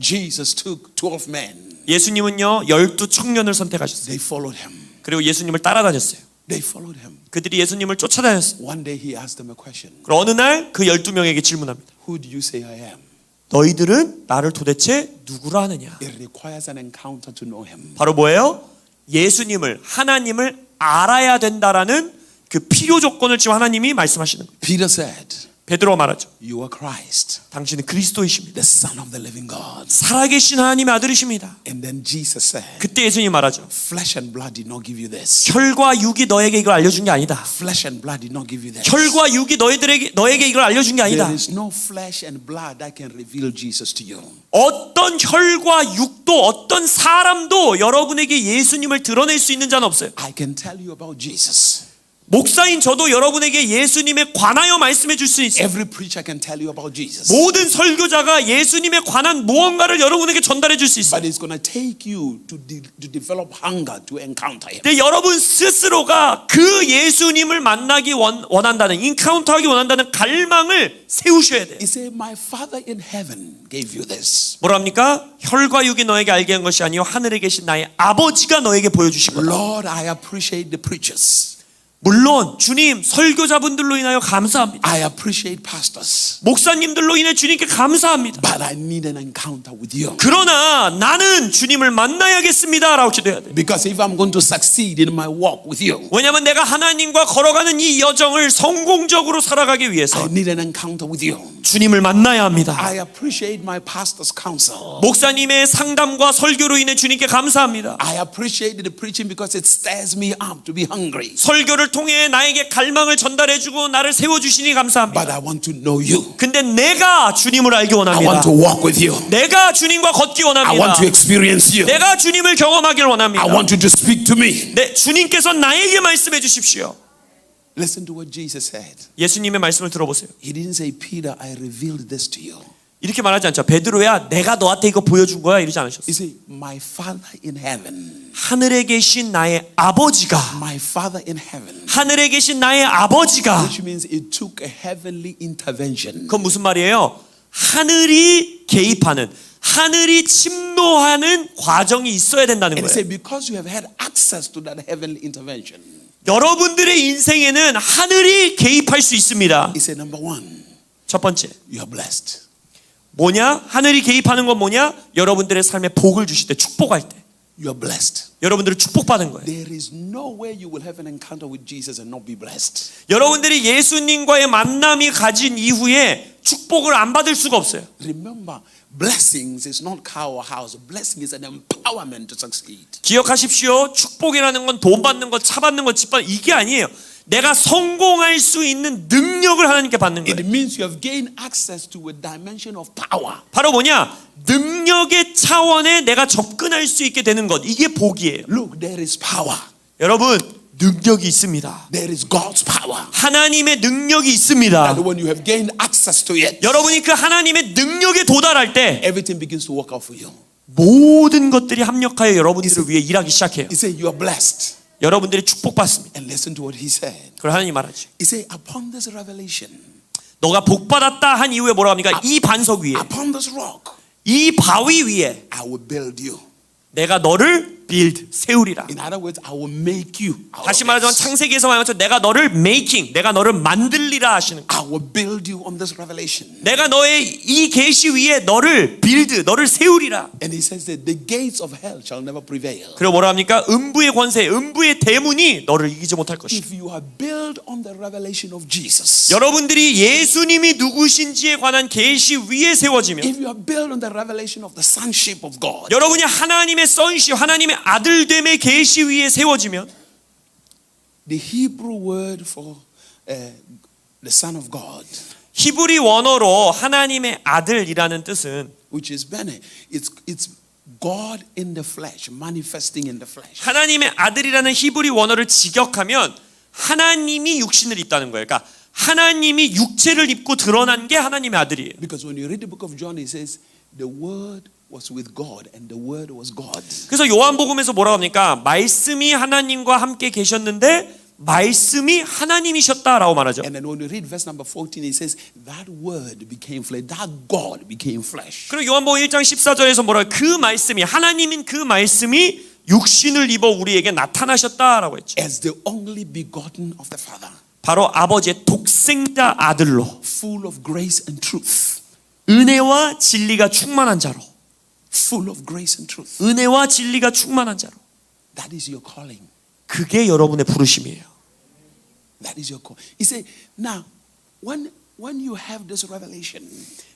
Jesus took 12 men. 예수님은요 열두 청년을 선택하셨어요. They followed him. 그리고 예수님을 따라다녔어요. They followed him. 그들이 예수님을 쫓아다녔어요. One day he asked them a question. 그리고 어느 날 그 열두 명에게 질문합니다. Who do you say I am? 너희들은 나를 도대체 누구라 하느냐? It requires an encounter to know him. 바로 뭐예요? 예수님을 하나님을 알아야 된다라는 그 필요 조건을 지금 하나님이 말씀하시는 거예요. Peter said, 베드로가 말하죠. You are Christ, 당신은 그리스도이십니다. the Son of the living God. 살아계신 하나님의 아들이십니다. And then Jesus said, 그때 예수님이 말하죠. Flesh and blood did not give you this. 혈과 육이 너에게 이걸 알려준 게 아니다. Flesh and blood did not give you this. 혈과 육이 너희들에게 너에게 이걸 알려준 게 아니다. There is no flesh and blood that can reveal Jesus to you. 어떤 혈과 육도 어떤 사람도 여러분에게 예수님을 드러낼 수 있는 자는 없어요. I can tell you about Jesus. 목사인 저도 여러분에게 예수님에 관하여 말씀해 줄 수 있어요. Every preacher can tell you about Jesus. 모든 설교자가 예수님에 관한 무언가를 여러분에게 전달해 줄 수 있어요. But it's going to take you to, de- to develop hunger to encounter him. 근데 여러분 스스로가 그 예수님을 만나기 원, 원한다는 인카운터하기 원한다는 갈망을 세우셔야 돼요. He said, My Father in heaven gave you this. 뭐랍니까? 혈과 육이 너에게 알게 한 것이 아니요 하늘에 계신 나의 아버지가 너에게 보여주신 거다. Lord, I appreciate the preachers. 물론 주님 설교자분들로 인하여 감사합니다. I appreciate pastors. 목사님들로 인해 주님께 감사합니다. But I need an encounter with you. 그러나 나는 주님을 만나야겠습니다라고 기도해야 돼. Because if I'm going to succeed in my walk with you, 왜냐하면 내가 하나님과 걸어가는 이 여정을 성공적으로 살아가기 I 위해서 need an encounter with you. 주님을 만나야 합니다. I appreciate my pastor's counsel. 목사님의 상담과 설교로 인해 주님께 감사합니다. I appreciate the preaching because it stirs me up to be hungry. 설교를 통해 나에게 갈망을 전달해 주고 나를 세워 주시니 감사합니다. But I want to know you. 근데 내가 주님을 알기 I 원합니다. want to walk with you. 내가 주님과 걷기 I want 원합니다. to experience you. 내가 주님을 경험하길 원합니다. I want you to speak to me. 네, 주님께서 나에게 말씀해 주십시오. Listen to what Jesus said. 예수님의 말씀을 들어보세요. He didn't say, Peter, I revealed this to you. 이렇게 말하지 않죠. 베드로야, 내가 너한테 이거 보여준 거야 이러지 않으셨어요. He said, My Father in heaven. 하늘에 계신 나의 아버지가, My Father in heaven. 하늘에 계신 나의 아버지가, Which means it took a heavenly intervention. 그건 무슨 말이에요? 하늘이 개입하는, 하늘이 침노하는 과정이 있어야 된다는 And he 거예요. said, Because you have had access to that heavenly intervention. 여러분들의 인생에는 하늘이 개입할 수 있습니다. He said, Number one, 첫 번째, you are blessed. 뭐냐? 하늘이 개입하는 건 뭐냐? 여러분들의 삶에 복을 주실 때, 축복할 때. You are blessed. 여러분들을 축복받은 거예요. There is no way you will have an encounter with Jesus and not be blessed. 여러분들이 예수님과의 만남이 가진 이후에 축복을 안 받을 수가 없어요. Remember, blessings is not or house. Blessing is an empowerment to succeed. 기억하십시오. 축복이라는 건 돈 받는 것, 차 받는 것, 집 받는 것, 이게 아니에요. 내가 성공할 수 있는 능력을 하나님께 받는 It 거예요. means you have gained access to a dimension of power. 바로 뭐냐? 능력의 차원에 내가 접근할 수 있게 되는 것. 이게 복이에요. Look, there is power. 여러분, 능력이 있습니다. There is God's power. 하나님의 능력이 있습니다. And when you have gained access to it, 여러분이 그 하나님의 능력에 도달할 때 everything begins to work out for you. 모든 것들이 합력하여 여러분들을 위해 일하기 시작해요. He said, You are blessed. 여러분들이 축복받습니다. And listen to what he said. 그걸 하나님 말하죠. He said, Upon this revelation, 너가 복받았다 한 이후에 뭐라고 합니까? 이 반석 위에, upon this rock, 이 바위 위에 I will build you. 내가 너를 build, 세우리라. In other words, I will make you. 다시 말하자면. 창세기에서 것처럼 내가 너를 making, 내가 너를 만들리라 하시는. I will build you on this revelation. 내가 너의 이 계시 위에 너를 build, 너를 세우리라. And he says that the gates of hell shall never prevail. 그리고 뭐라 합니까? 음부의 권세, 음부의 대문이 너를 이기지 못할 것이다. If you are built on the revelation of Jesus, 여러분들이 예수님이 누구신지에 관한 계시 위에 세워지면 if you are built on the revelation of the sonship of God, 여러분이 하나님의 선시, 하나님의 아들됨의 계시 위에 세워지면 the Hebrew word for uh, the Son of God, 히브리 원어로 하나님의 아들이라는 뜻은 which is Bene, it's, it's God in the flesh, manifesting in the flesh. 하나님의 아들이라는 히브리 원어를 직역하면 하나님이 육신을 입다는 거예요. 그러니까 하나님이 육체를 입고 드러난 게 하나님의 아들이에요. Because when you read the book of John, it says, the Word was with God, and the Word was God. 그래서 요한복음에서 뭐라고 합니까? 말씀이 하나님과 함께 계셨는데 말씀이 하나님이셨다라고 말하죠. And then when you read verse number 14, it says, That word became flesh, that God became flesh. 그리고 요한복음 1장 14절에서 뭐라 그 말씀이 하나님인 그 말씀이 육신을 입어 우리에게 나타나셨다라고 했죠. As the only begotten of the Father, 바로 아버지의 독생자 아들로 full of grace and truth. 은혜와 진리가 충만한 자로 Full of grace and truth. 은혜와 진리가 충만한 자로 That is your calling. 그게 여러분의 부르심이에요. That is your call. He said, Now, when when you have this revelation,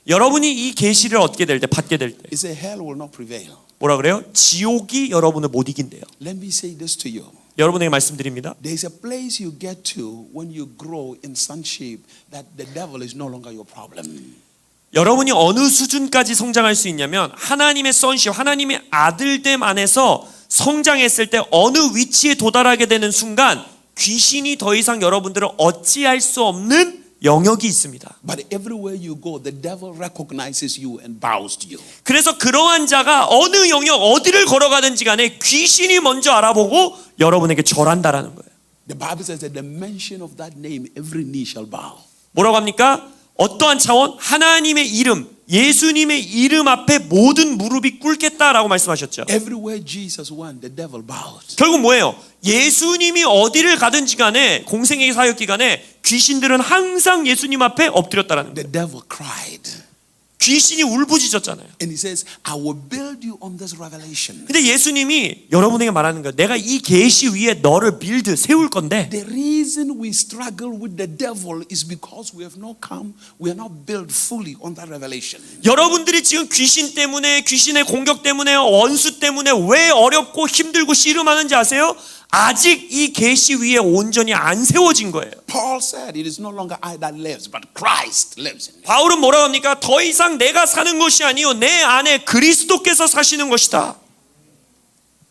여러분이 이 계시를 얻게 될 때 받게 될때 said, Hell will not prevail. 뭐라 그래요? 지옥이 여러분을 못 이긴대요. Let me say this to you. 여러분에게 말씀드립니다. There's a place you get to when you grow in sonship that the devil is no longer your problem. 여러분이 어느 수준까지 성장할 수 있냐면 하나님의 선십, 하나님의 아들됨 안에서 성장했을 때 어느 위치에 도달하게 되는 순간 귀신이 더 이상 여러분들을 어찌할 수 없는 영역이 있습니다. But everywhere you go, the devil recognizes you and bows to you. 그래서 그러한 자가 어느 영역 어디를 걸어가든지 간에 귀신이 먼저 알아보고 여러분에게 절한다라는 거예요. The Bible says that the mention of that name, every knee shall bow. 뭐라고 합니까? 어떠한 차원? 하나님의 이름, 예수님의 이름 앞에 모든 무릎이 꿇겠다라고 말씀하셨죠. Everywhere Jesus went, the devil bowed. 결국 뭐예요? 예수님이 어디를 가든지 간에 공생의 사역 기간에 귀신들은 항상 예수님 앞에 엎드렸다라는 거예요. The devil cried. 귀신이 울부짖었잖아요. And he says, I will build you on this revelation. 근데 예수님이 여러분에게 말하는 거예요. 내가 이 계시 위에 너를 빌드 세울 건데 The reason we struggle with the devil is because we have not come, we are not built fully on that revelation. 여러분들이 지금 귀신 때문에 귀신의 공격 때문에 원수 때문에 왜 어렵고 힘들고 씨름하는지 아세요? 아직 이 계시 위에 온전히 안 세워진 거예요. Paul said, It is no longer I that lives, but Christ lives in me. 바울은 뭐라고 합니까? 더 이상 내가 사는 것이 아니요 내 안에 그리스도께서 사시는 것이다.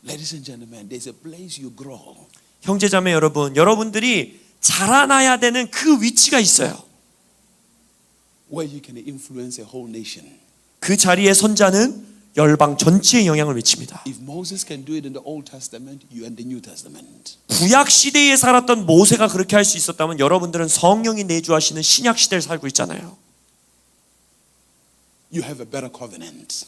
Ladies and gentlemen, there's a place you grow. 형제자매 여러분, 여러분들이 자라나야 되는 그 위치가 있어요. where you can influence a whole nation. 그 자리에 선자는 열방 전체에 영향을 미칩니다. 구약 시대에 살았던 모세가 그렇게 할 수 있었다면 여러분들은 성령이 내주하시는 신약 시대를 살고 있잖아요. You have a better covenant.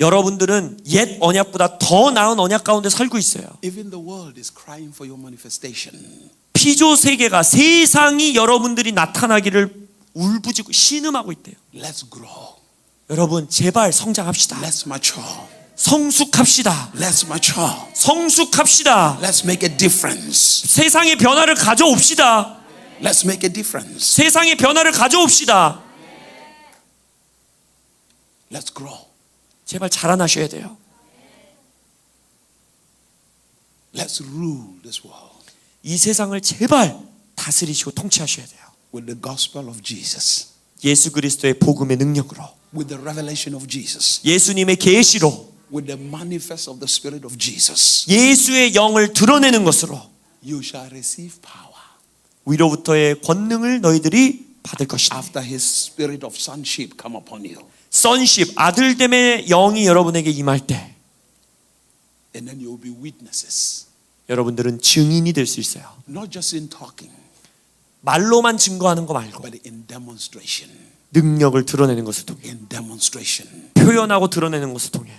여러분들은 옛 언약보다 더 나은 언약 가운데 살고 있어요. Even the world is crying for your manifestation. 피조 세계가 세상이 여러분들이 나타나기를 울부짖고 신음하고 있대요. Let's grow. 여러분 제발 성장합시다. Let's mature. 성숙합시다. Let's mature. 성숙합시다. Let's make a difference. 세상의 변화를 가져옵시다. Let's make a difference. 세상의 변화를 가져옵시다. Let's grow. 제발 자라나셔야 돼요. Let's rule this world 이 세상을 제발 다스리시고 통치하셔야 돼요. with the gospel of Jesus, 예수 그리스도의 복음의 능력으로, with the revelation of Jesus, 예수님의 계시로, with the manifest of the Spirit of Jesus. 예수의 영을 드러내는 것으로 You shall receive power 위로부터의 권능을 너희들이 받을 것이다. after His Spirit of sonship come upon you. 선십 아들됨의 영이 여러분에게 임할 때 And then you will be witnesses, 여러분들은 증인이 될 수 있어요. not just in talking, 말로만 증거하는 거 말고. 능력을 드러내는 것을 통해. 표현하고 드러내는 것을 통해